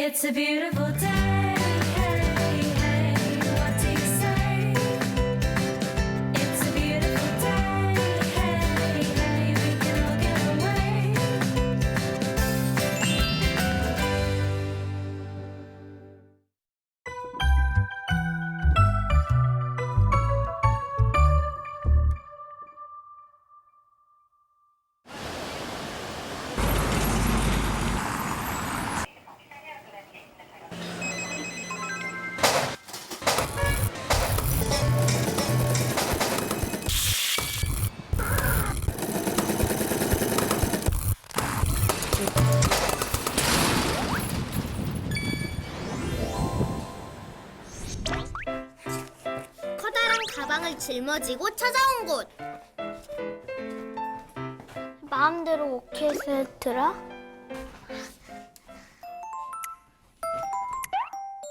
It's a beautiful day. 가방을 짊어지고 찾아온 곳. 마음대로 오케스트라?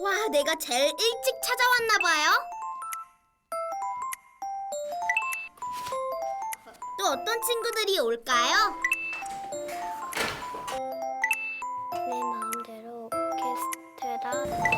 와, 내가 제일 일찍 찾아왔나 봐요. 또 어떤 친구들이 올까요? 내 마음대로 오케스트라.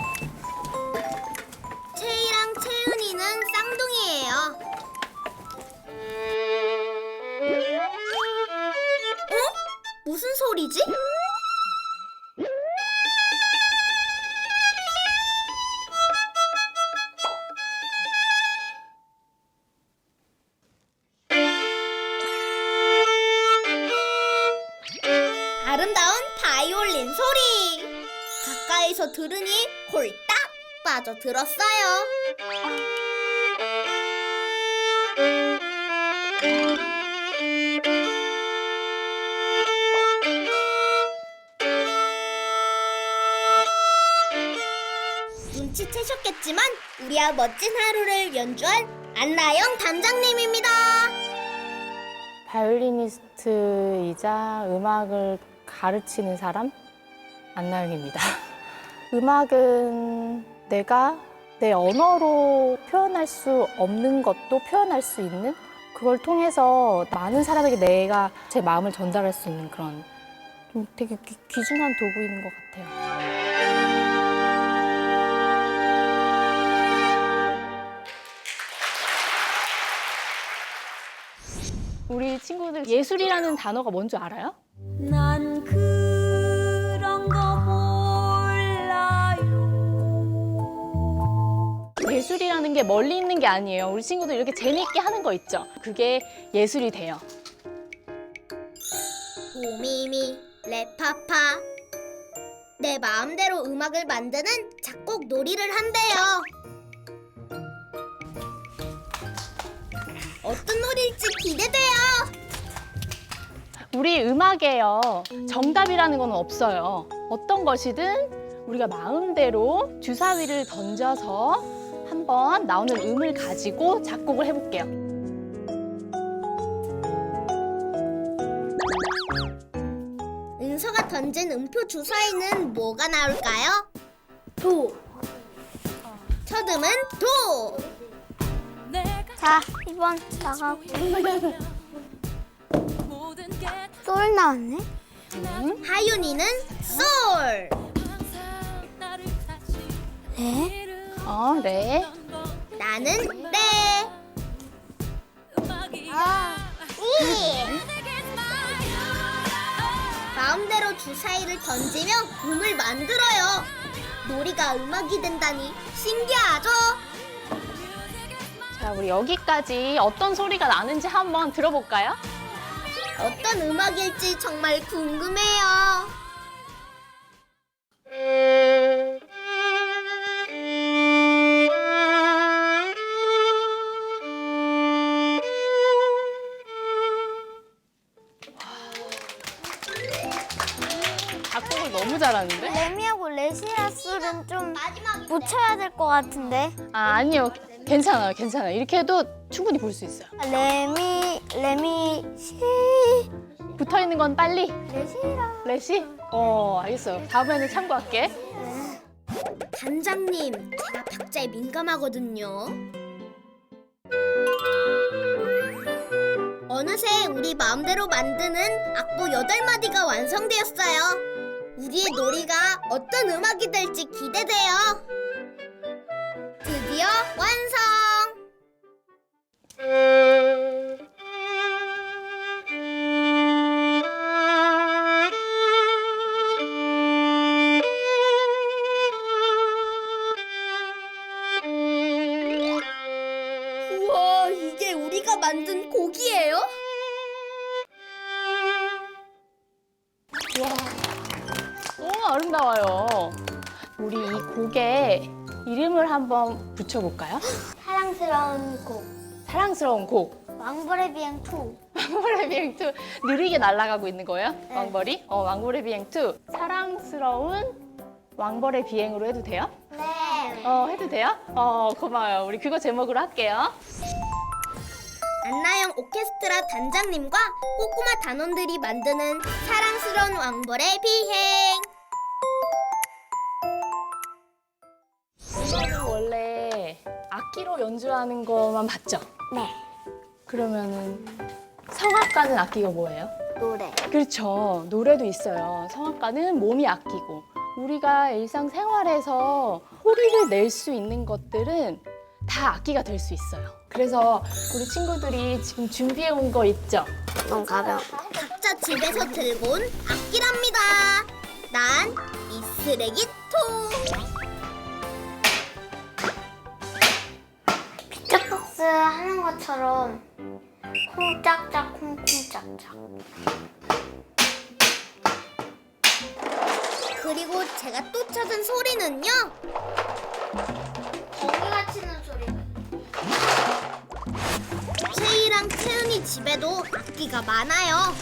소리! 가까이서 들으니 홀딱 빠져들었어요. 눈치채셨겠지만 우리와 멋진 하루를 연주할 안나영 단장님입니다. 바이올리니스트이자 음악을 가르치는 사람 안나영입니다. 음악은 내가 내 언어로 표현할 수 없는 것도 표현할 수 있는 그걸 통해서 많은 사람에게 내가 제 마음을 전달할 수 있는 그런 좀 되게 귀- 귀중한 도구인 것 같아요. 우리 친구들 예술이라는 단어가 뭔 줄 알아요? 예술이라는 게 멀리 있는 게 아니에요. 우리 친구들 이렇게 재미있게 하는 거 있죠? 그게 예술이 돼요. 도미미 레파파 내 마음대로 음악을 만드는 작곡 놀이를 한대요. 어떤 놀이일지 기대돼요. 우리 음악에요. 정답이라는 건 없어요. 어떤 것이든 우리가 마음대로 주사위를 던져서 한번 나오는 음을 가지고 작곡을 해볼게요. 은서가 던진 음표 주사위는 뭐가 나올까요? 도. 첫 음은 도. 자, 이번 나가고 모든 게솔 나왔네. 하윤이는 솔. 네. 어, 네. 나는 레. 음악이 이. 마음대로 주사위를 던지며 음을 만들어요. 놀이가 음악이 된다니 신기하죠? 자, 우리 여기까지 어떤 소리가 나는지 한번 들어볼까요? 어떤 음악일지 정말 궁금해요. 붙여야 될 것 같은데. 아, 아니요. 괜찮아요, 괜찮아요. 이렇게 해도 충분히 볼 수 있어요. 레미, 레미, 시, 붙어 있는 건 빨리. 레시라. 레시? 어, 알겠어요. 다음에는 참고할게. 단장님, 제가 박자에 민감하거든요. 어느새 우리 마음대로 만드는 악보 8마디가 완성되었어요. 우리의 놀이가 어떤 음악이 될지 기대돼요. 드디어 완성! 우와, 이게 우리가 만든 곡이에요? 너무 아름다워요. 우리 이 곡에 이름을 한번 붙여볼까요? 사랑스러운 곡. 사랑스러운 곡. 왕벌의 비행 2. 왕벌의 비행 2 느리게 날아가고 있는 거예요? 왕벌이? 어, 왕벌의 비행 2 사랑스러운 왕벌의 비행으로 해도 돼요? 네. 어, 해도 돼요? 어, 고마워요. 우리 그거 제목으로 할게요. 안나영 오케스트라 단장님과 꼬꼬마 단원들이 만드는 사랑스러운 왕벌의 비행. 원래 악기로 연주하는 것만 맞죠? 네. 그러면은 성악가는 악기가 뭐예요? 노래. 그렇죠. 노래도 있어요. 성악가는 몸이 악기고 우리가 일상생활에서 소리를 낼 수 있는 것들은 다 악기가 될 수 있어요. 그래서 우리 친구들이 지금 준비해 온 거 있죠? 너무 가벼워. 각자 집에서 들고 온 악기랍니다. 난 이 쓰레기통. 것처럼 콩짝짝 콩콩짝짝. 그리고 제가 또 찾은 소리는요. 거기가 치는 소리. 채이랑 채은이 집에도 악기가 많아요.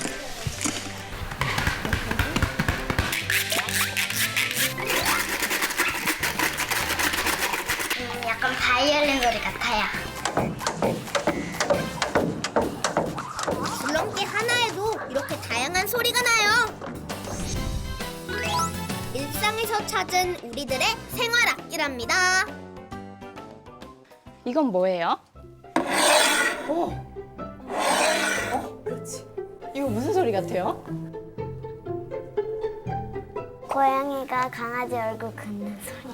우리들의 생활 악기랍니다. 이건 뭐예요? 어. 어, 그렇지. 이거 무슨 소리 같아요? 고양이가 강아지 얼굴 긁는 소리.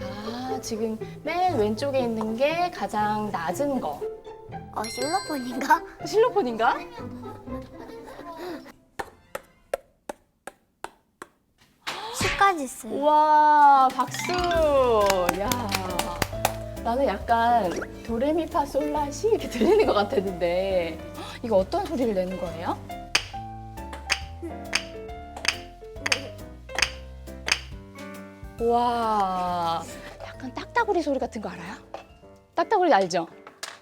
아, 지금 맨 왼쪽에 있는 게 가장 낮은 거. 어, 실로폰인가? 실로폰인가? 시까지 있어요. 우와, 박수! 야 나는 약간 도레미파 솔라시 이렇게 들리는 것 같았는데 이거 어떤 소리를 내는 거예요? 와, 약간 딱따구리 소리 같은 거 알아요? 딱따구리 알죠?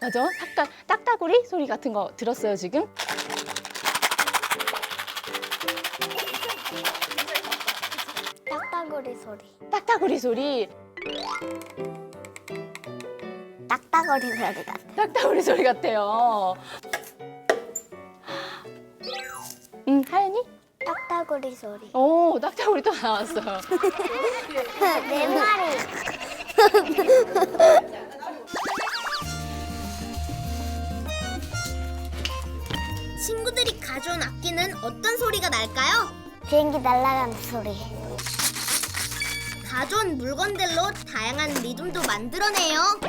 맞아? 딱따, 딱따구리 소리 같은 거 들었어요, 지금? 딱따구리 소리. 딱따구리 소리, 딱따구리 소리 같아. 딱따구리 소리 같아요. 음, 하연이? 딱따구리 소리. 오, 딱따구리 또 나왔어요. 내 말이. 친구들이 가져온 악기는 어떤 소리가 날까요? 비행기 날아가는 소리. 가져온 물건들로 다양한 리듬도 만들어내요.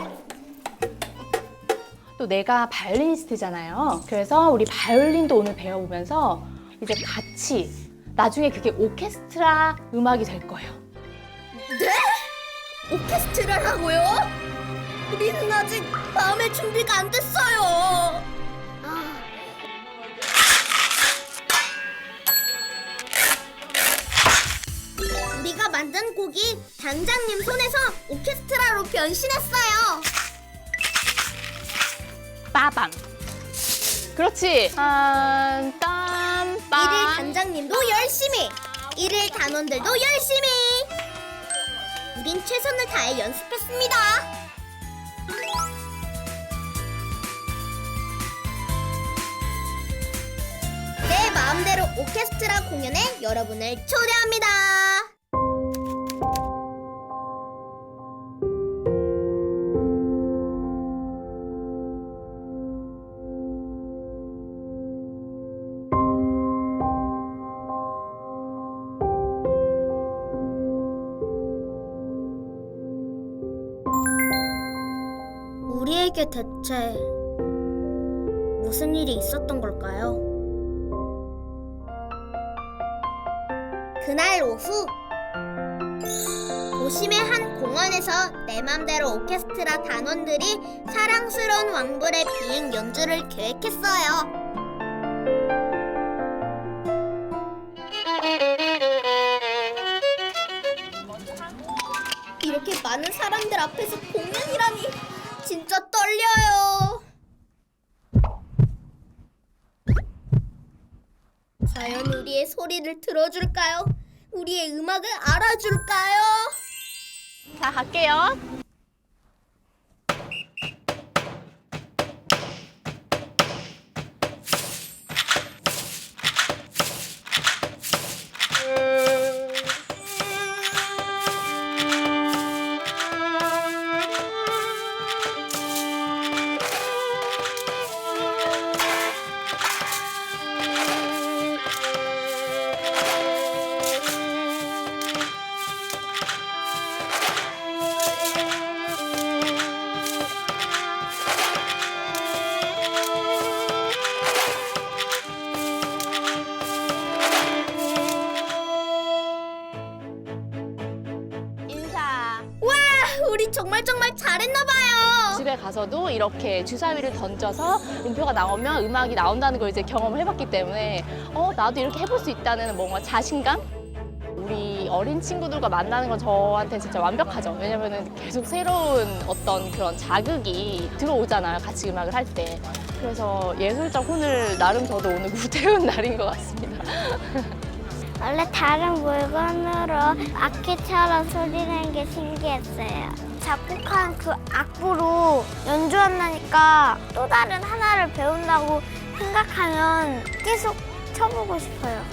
또 내가 바이올리니스트잖아요. 그래서 우리 바이올린도 오늘 배워보면서 이제 같이 나중에 그게 오케스트라 음악이 될 거예요. 오케스트라라고요? 우리는 아직 마음의 준비가 안 됐어요. 만든 곡이 단장님 손에서 오케스트라로 변신했어요. 빠밤. 그렇지. 딴, 일일 빰. 단장님도 열심히, 일일 단원들도 열심히. 우린 최선을 다해 연습했습니다. 내 마음대로 오케스트라 공연에 여러분을 초대합니다. 이게 대체 무슨 일이 있었던 걸까요? 그날 오후 도심의 한 공원에서 내 맘대로 오케스트라 단원들이 사랑스러운 왕불의 비행 연주를 계획했어요. 이렇게 많은 사람들 앞에서 공연이라니 진짜 떨려요. 과연 우리의 소리를 들어줄까요? 우리의 음악을 알아줄까요? 자, 갈게요. 정말 정말 잘했나봐요. 집에 가서도 이렇게 주사위를 던져서 음표가 나오면 음악이 나온다는 걸 이제 경험을 해봤기 때문에 어 나도 이렇게 해볼 수 있다는 뭔가 자신감 우리 어린 친구들과 만나는 건 저한테 진짜 완벽하죠 왜냐면은 계속 새로운 어떤 그런 자극이 들어오잖아요 같이 음악을 할 때 그래서 예술적 혼을 나름 저도 오늘 구태운 날인 것 같습니다 원래 다른 물건으로 악기처럼 소리 내는 게 신기했어요. 작곡한 그 악보로 연주한다니까 또 다른 하나를 배운다고 생각하면 계속 쳐보고 싶어요.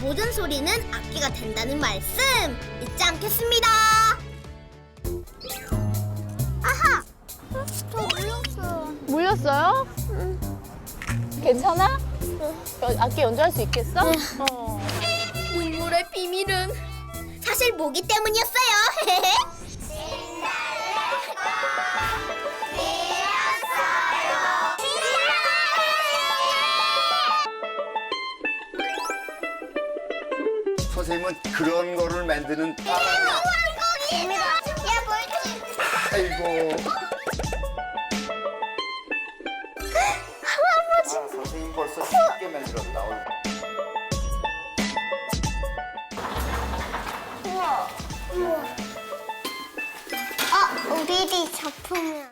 모든 소리는 악기가 된다는 말씀 잊지 않겠습니다. 아하! 저 물렸어요. 물렸어요? 괜찮아? 어, 악기 연주할 수 있겠어? 어. 눈물의 비밀은 사실 모기 때문이었어요. 선생님은 그런 거를 만드는 왕국입니다. 야, 뭘지? 아이고 아, 선생님 벌써 쉽게 만들었다 어, 우리 집 작품이야.